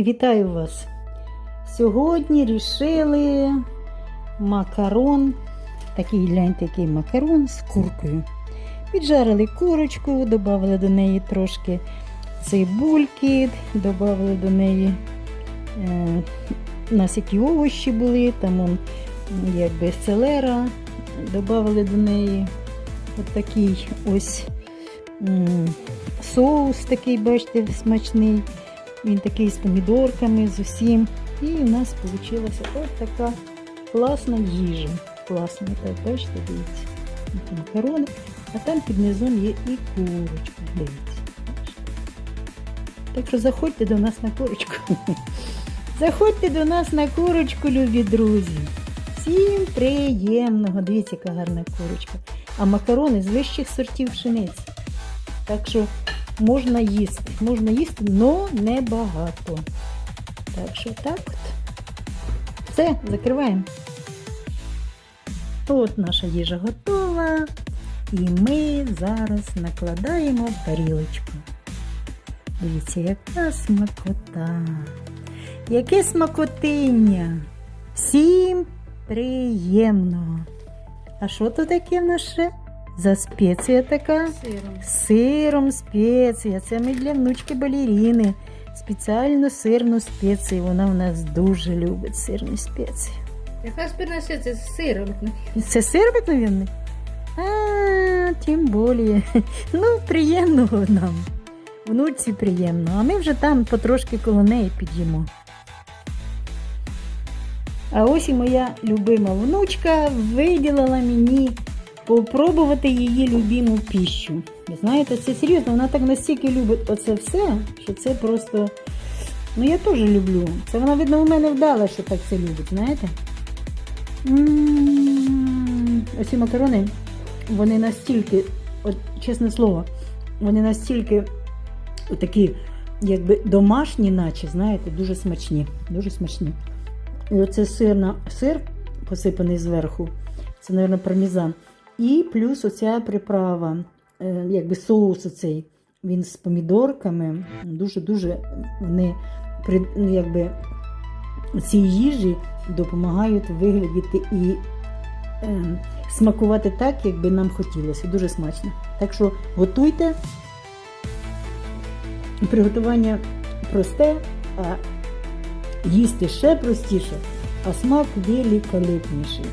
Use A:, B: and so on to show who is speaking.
A: Вітаю вас! Сьогодні рішили макарон, такий гляньте, який макарон з куркою. Піджарили курочку, додали до неї трошки цибульки, додали до неї е, у нас які овочі були, там он, якби селера, додали до неї от ось м, соус такий, бачите, смачний. Він такий з помідорками, з усім. І у нас вийшла ось така класна їжа. Класна, так, бачите, дивіться. Тут макарони, а там під низом є і курочка. Дивіться. Так що заходьте до нас на курочку. Заходьте до нас на курочку, любі друзі. Всім приємного. Дивіться, яка гарна курочка. А макарони з вищих сортів пшениці. Так що можна їсти. Можна їсти, але небагато. Так що так от. Все, закриваємо. От наша їжа готова. І ми зараз накладаємо в тарілочку. Дивіться, яка смакота. Яке смакотиння. Всім приємного. А що то таке в нас ще? За спеція така?
B: Сиром.
A: Сиром спеція. Це ми для внучки балеріни. Спеціально сирну спецію. Вона в нас дуже любить сирні спеції.
B: Яка спірна це це сиром?
A: Це сир обикновенний? А, тим більше. Ну, приємного нам. Внуці приємно. А ми вже там потрошки коло неї під'їмо. А ось і моя любима внучка виділила мені попробувати її любиму піщу. Ви знаєте, це серйозно, вона так настільки любить оце все, що це просто. Ну, я теж люблю. Це вона, видно, у мене вдала, що так це любить, знаєте? Оці макарони, вони настільки, от чесне слово, вони настільки такі, якби домашні, наче, знаєте, дуже смачні. Дуже смачні. І оце сирна, сир посипаний зверху, це, мабуть, пармезан. І плюс оця приправа, е, якби соус оцей, він з помідорками. Дуже-дуже вони ну, якби, цій їжі допомагають виглядіти і е, смакувати так, як би нам хотілося. Дуже смачно. Так що готуйте. Приготування просте, а їсти ще простіше, а смак великолепніший.